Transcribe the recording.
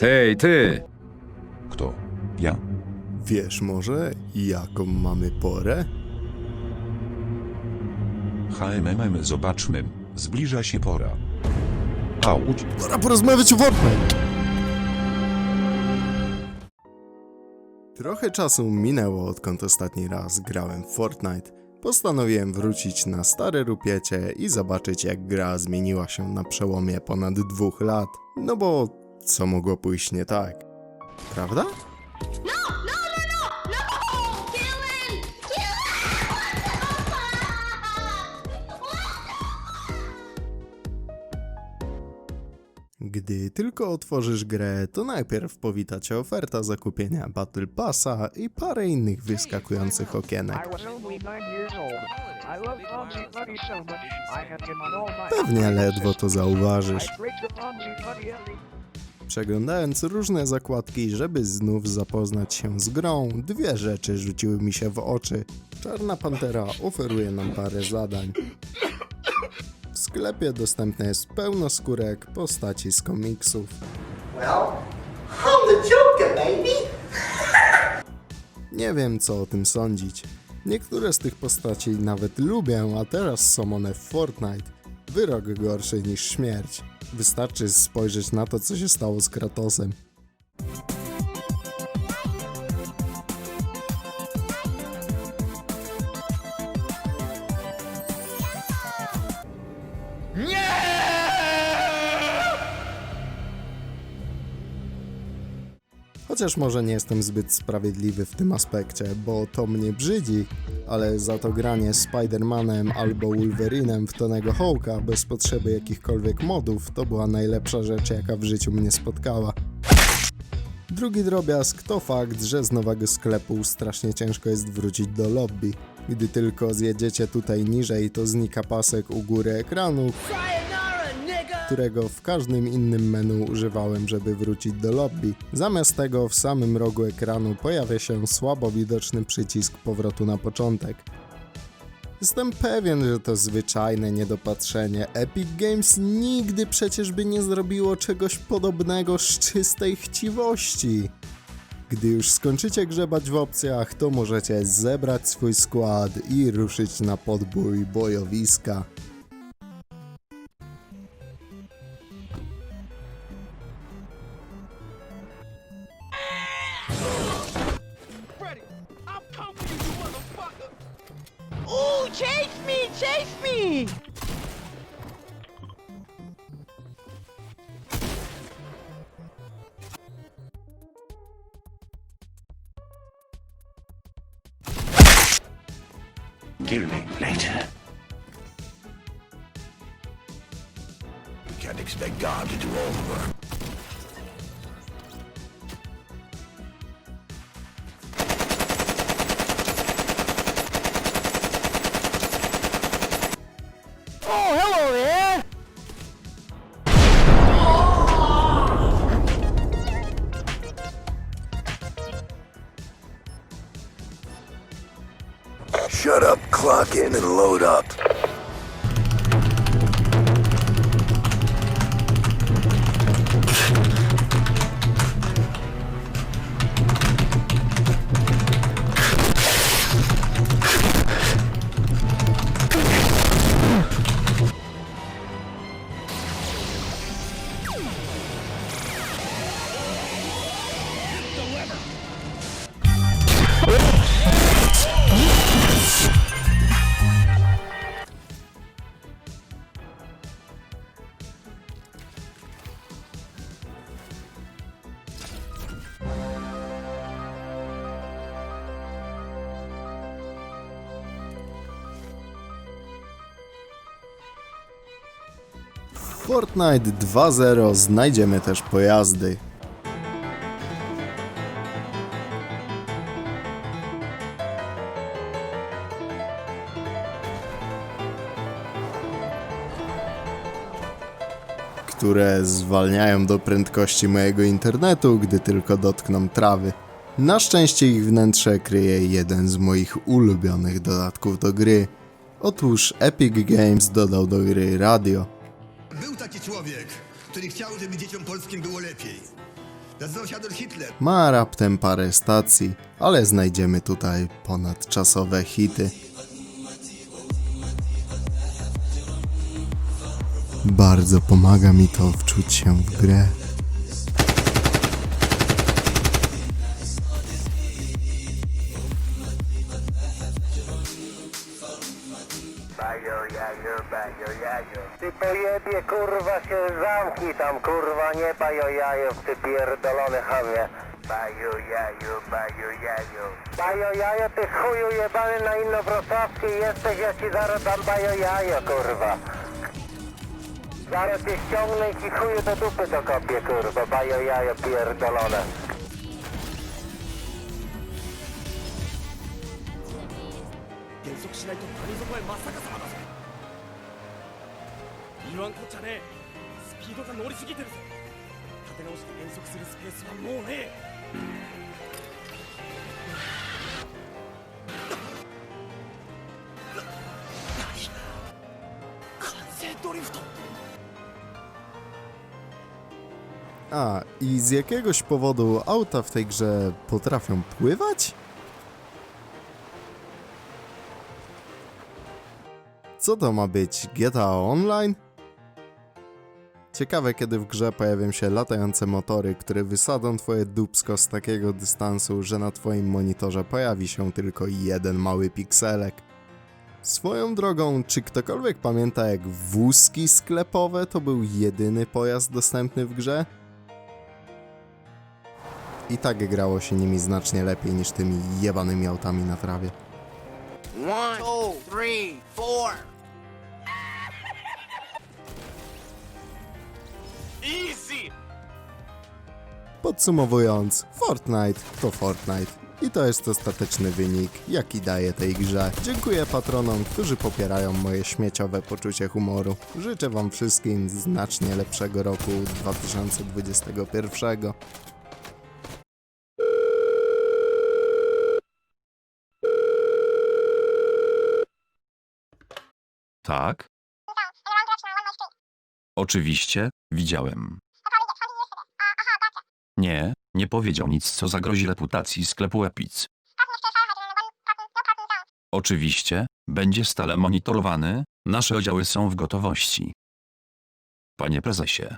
Hej, ty! Kto? Ja? Wiesz może, jaką mamy porę? HMMM zobaczmy. Zbliża się pora. Auć. Pora porozmawiać o Fortnite! Trochę czasu minęło odkąd ostatni raz grałem w Fortnite. Postanowiłem wrócić na stare rupiecie i zobaczyć jak gra zmieniła się na przełomie ponad dwóch lat. No bo co mogło pójść nie tak? Prawda? No! Gdy tylko otworzysz grę, to najpierw powita cię oferta zakupienia Battle Passa i parę innych wyskakujących okienek. Pewnie ledwo to zauważysz. Przeglądając różne zakładki, żeby znów zapoznać się z grą, dwie rzeczy rzuciły mi się w oczy. Czarna Pantera oferuje nam parę zadań. W sklepie dostępne jest pełno skórek postaci z komiksów. Well, I'm the Joker, baby. Nie wiem co o tym sądzić. Niektóre z tych postaci nawet lubię, a teraz są one w Fortnite. Wyrok gorszy niż śmierć. Wystarczy spojrzeć na to, co się stało z Kratosem. Chociaż może nie jestem zbyt sprawiedliwy w tym aspekcie, bo to mnie brzydzi, ale za to granie Spider-Manem albo Wolverinem w Tonego Hawka bez potrzeby jakichkolwiek modów to była najlepsza rzecz jaka w życiu mnie spotkała. Drugi drobiazg to fakt, że z nowego sklepu strasznie ciężko jest wrócić do lobby. Gdy tylko zjedziecie tutaj niżej, to znika pasek u góry ekranu, którego w każdym innym menu używałem, żeby wrócić do lobby. Zamiast tego w samym rogu ekranu pojawia się słabo widoczny przycisk powrotu na początek. Jestem pewien, że to zwyczajne niedopatrzenie. Epic Games nigdy przecież by nie zrobiło czegoś podobnego z czystej chciwości. Gdy już skończycie grzebać w opcjach, to możecie zebrać swój skład i ruszyć na podbój bojowiska. Chase me, chase me! Kill me later. You can't expect God to do all the work. Shut up, clock in, and load up. Fortnite 2.0 znajdziemy też pojazdy. które zwalniają do prędkości mojego internetu, gdy tylko dotkną trawy. Na szczęście ich wnętrze kryje jeden z moich ulubionych dodatków do gry. Otóż Epic Games dodał do gry radio. Był taki człowiek. który chciał, żeby dzieciom polskim było lepiej. Nazywał się Adolf Hitler. Ma raptem parę stacji, ale znajdziemy tutaj ponadczasowe hity. Bardzo pomaga mi to wczuć się w grę. jajo, jajo. Ty pojebie, kurwa, się zamknij tam, kurwa, nie baj jajo, ty pierdolony chamie. Bajo jajo, bajo jajo. Bajo jajo, ty chuju jebany na innowrocławski jesteś, ja ci zaraz dam bajo jajo, kurwa. Zaraz cię ściągnę i ci chuju do dupy dokopię, kurwa, bajo jajo pierdolone. 계속 言わんこっちゃねえスピードが乗りすぎてるぜ立て直して減速するスペースはもうねえ完成ドリフト A, i z jakiegoś powodu auta w tej grze potrafią pływać? Co to ma być? GTA Online? Ciekawe, kiedy w grze pojawią się latające motory, które wysadzą twoje dupsko z takiego dystansu, że na twoim monitorze pojawi się tylko jeden mały pikselek. Swoją drogą, czy ktokolwiek pamięta jak wózki sklepowe to był jedyny pojazd dostępny w grze? I tak grało się nimi znacznie lepiej niż tymi jebanymi autami na trawie. One, two, three, four. Easy! Podsumowując, Fortnite to Fortnite. I to jest ostateczny wynik, jaki daje tej grze. Dziękuję patronom, którzy popierają moje śmieciowe poczucie humoru. Życzę wam wszystkim znacznie lepszego roku 2021. Tak? Oczywiście, widziałem. Nie, nie powiedział nic co zagrozi reputacji sklepu Epic. Oczywiście, będzie stale monitorowany, nasze oddziały są w gotowości. Panie prezesie.